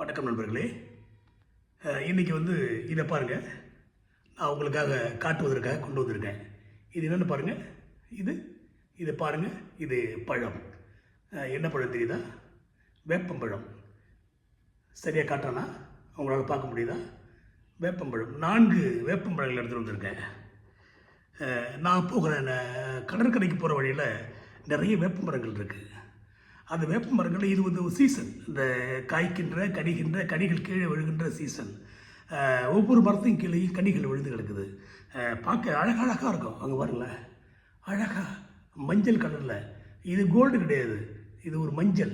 வணக்கம் நண்பர்களே. இன்றைக்கி இன்னைக்கு வந்து இதை பாருங்கள் நான் உங்களுக்காக காட்டுவதற்காக கொண்டு வந்திருக்கேன். இது என்னென்னு பாருங்கள் இது இதை பாருங்கள் இது பழம். என்ன பழம் தெரியுதா? வேப்பம்பழம் சரியாக காட்டுறேன்னா உங்களால் பார்க்க முடியுதா? வேப்பம்பழம் நான்கு வேப்பம்பழங்கள் எடுத்துகிட்டு வந்திருக்கேன். நான் போகிற கடற்கரைக்கு போகிற வழியில் நிறைய வேப்பமரங்கள் இருக்குது அந்த வேப்ப மரங்களில் இது வந்து ஒரு சீசன் இந்த காய்க்கின்ற கனிகின்ற கனிகள் கீழே விழுகின்ற சீசன் ஒவ்வொரு மரத்தையும் கீழே கனிகள் விழுந்து கிடக்குது. பார்க்க அழகழகாக இருக்கும். அங்கே வரல அழகாக மஞ்சள் கலரில் இது கோல்டு கிடையாது. இது ஒரு மஞ்சள்.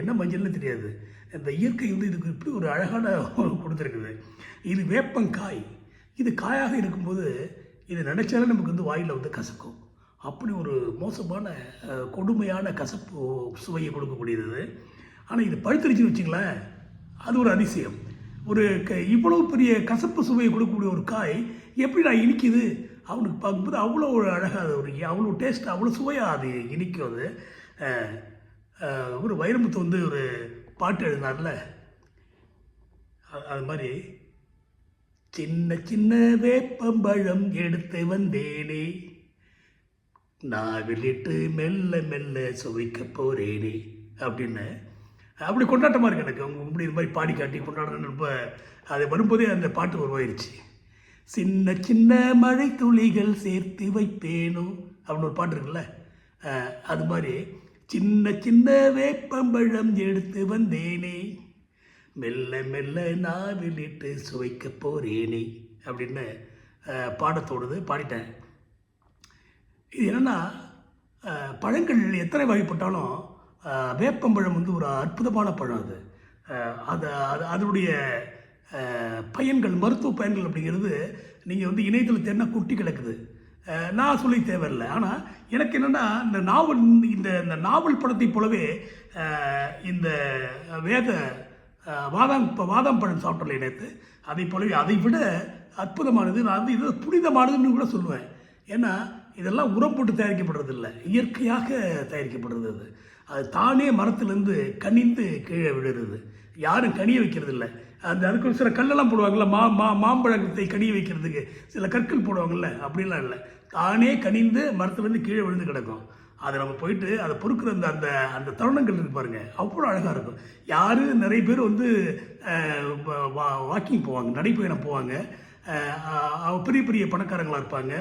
என்ன மஞ்சள்னு தெரியாது. இந்த இயற்கை வந்து இதுக்கு இப்படி ஒரு அழகான கொடுத்துருக்குது. இது வேப்பங்காய். இது காயாக இருக்கும்போது இது நினைச்சாலே நமக்கு வந்து வாயில் வந்து கசக்கும். அப்படி ஒரு மோசமான கொடுமையான கசப்பு சுவையை கொடுக்கக்கூடியது. ஆனால் இது பழுத்தரிச்சின்னு வச்சுங்களேன் அது ஒரு அதிசயம். ஒரு க இவ்வளோ பெரிய கசப்பு சுவையை கொடுக்கக்கூடிய ஒரு காய் எப்படி நான் இனிக்குது? அவனுக்கு பார்க்கும்போது அவ்வளோ ஒரு அழகாக அது ஒரு அவ்வளோ டேஸ்ட் அவ்வளோ சுவையாக அது இனிக்கும் அது ஒரு வைரமுத்து வந்து ஒரு பாட்டு எழுதினார்ல? அது மாதிரி சின்ன சின்ன வேப்பம்பழம் எடுத்து வந்தேனே நான் வெளியிட்டு மெல்ல மெல்ல சுவைக்க போகிறேனே அப்படின்னு. அப்படி கொண்டாட்டமாக இருக்கு எனக்கு. அவங்க இப்படி இது மாதிரி பாடி காட்டி கொண்டாடுறேன்னு ரொம்ப அது வரும்போதே அந்த பாட்டு உருவாயிருச்சு. சின்ன சின்ன மழை துளிகள் சேர்த்து வைப்பேனோ அப்படின்னு ஒரு பாட்டு இருக்குல்ல? அது மாதிரி சின்ன சின்ன வேப்பம்பழம் எடுத்து வந்தேனே. மெல்ல மெல்ல நாவிலிட்டு சுவைக்க போகிறேனே அப்படின்னு அஹ், தோணுது பாடிட்டேன். இது என்னென்னா பழங்கள் எத்தனை வகைப்பட்டாலும் வேப்பம்பழம் வந்து ஒரு அற்புதமான பழம் அது. அது அது அதனுடைய பயன்கள் மருத்துவ பயன்கள் அப்படிங்கிறது நீங்கள் வந்து இணையத்தில் தேடினா குட்டி கிடக்குது. நான் சொல்லி தேவையில்லை. ஆனால் எனக்கு என்னென்னா இந்த நாவல் இந்த இந்த நாவல் படத்தை போலவே இந்த வேத வாதாம் இப்போ வாதாம் பழம் சாப்பிட்டல இணையத்து அதை போலவே அதை விட அற்புதமானது. நான் வந்து இது புனிதமானதுன்னு கூட சொல்லுவேன். ஏன்னா இதெல்லாம் உரம் போட்டு தயாரிக்கப்படுறது இல்லை இயற்கையாக தயாரிக்கப்படுறது அது. அது தானே மரத்துலேருந்து கனிந்து கீழே விழுறது யாரும் கனிய வைக்கிறது இல்லை அந்த அதுக்கு சில கல்லெல்லாம் போடுவாங்கள்ல மா மா மாம்பழத்தை கனிய வைக்கிறதுக்கு சில கற்கள் போடுவாங்கள்ல அப்படிலாம் இல்லை. தானே கனிந்து மரத்துலேருந்து கீழே விழுந்து கிடக்கும். அதை நம்ம போயிட்டு அதை பொறுக்கிற அந்த அந்த அந்த தருணங்கள் இருக்கு பாருங்க. அவ்வளோ அழகாக இருக்கும். யார் நிறைய பேர் வந்து வாக்கிங் போவாங்க நடைப்பயணம் போவாங்க. பெரிய பெரிய பணக்காரங்களாக இருப்பாங்க.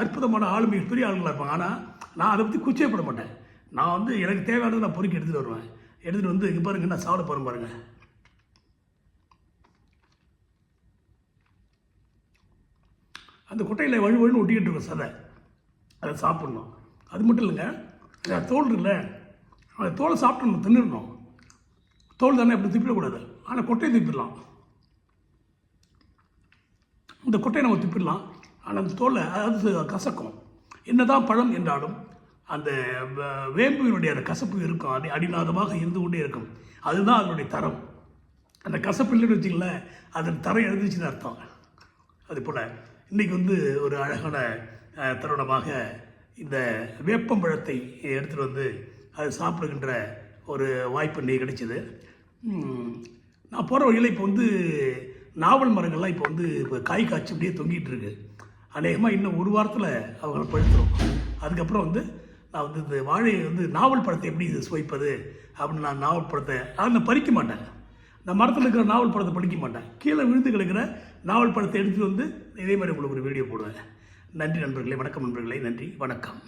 அற்புதமான ஆளுமை பெரிய ஆளுங்களாக இருப்பாங்க. ஆனால் நான் அதை பற்றி குச்சேப்பட மாட்டேன். நான் வந்து எனக்கு தேவையானதை நான் பொறுக்கி எடுத்துகிட்டு வருவேன். எடுத்துகிட்டு வந்து இங்கே பாருங்கள் நான் சாப்பிட போகிறேன் பாருங்கள் அந்த குட்டையில் வழு வழுன்னு ஒட்டிக்கிட்டு இருக்கும் சதை. அதை சாப்பிட்ணும். அது மட்டும் இல்லைங்க தோல் இல்லை அந்த தோலை சாப்பிட்ணும் தின்னுடணும். தோல் தானே அப்படி திப்பிடக்கூடாது. ஆனால் கொட்டையை திப்பிடலாம். இந்த கொட்டையை நம்ம திப்பிடலாம். ஆனால் அந்த தோலை அது கசக்கும். என்னதான் பழம் என்றாலும் அந்த வ- அந்த கசப்பு இருக்கும். அடி அடிநாதமாக இருந்து கொண்டே இருக்கும். அதுதான் அதனுடைய தரம். அந்த கசப்பு இல்லைன்னு வச்சிங்களேன் அதன் தரம் எழுந்துச்சுன்னு அர்த்தம். அது போல் இன்றைக்கி வந்து ஒரு அழகான தருணமாக இந்த வேப்பம்பழத்தை எடுத்துகிட்டு வந்து அது சாப்பிடுகின்ற ஒரு வாய்ப்பு இன்னைக்கு கிடைச்சிது. நான் போகிற வழியில் இப்போ வந்து நாவல் மரங்கள்லாம் இப்போ வந்து இப்போ காய் காய்ச்சி அப்படியே தொங்கிட்டு இருக்கு. அநேகமாக இன்னும் ஒரு வாரத்தில் அவங்கள பழுத்துரும். அதுக்கப்புறம் வந்து நான் வந்து இந்த வாழையை வந்து நாவல் பழத்தை எப்படி இது சுவைப்பது அப்படின்னு நான் நாவல் பழத்தை அதை நான் பறிக்க மாட்டேன். நான் மரத்தில் இருக்கிற நாவல் பழத்தை படிக்க மாட்டேன். கீழே விழுந்து கிடக்கிற நாவல் பழத்தை எடுத்துட்டு வந்து இதே மாதிரி உங்களுக்கு ஒரு வீடியோ போடுவேன். நன்றி நண்பர்களே வணக்கம் நண்பர்களே நன்றி வணக்கம்.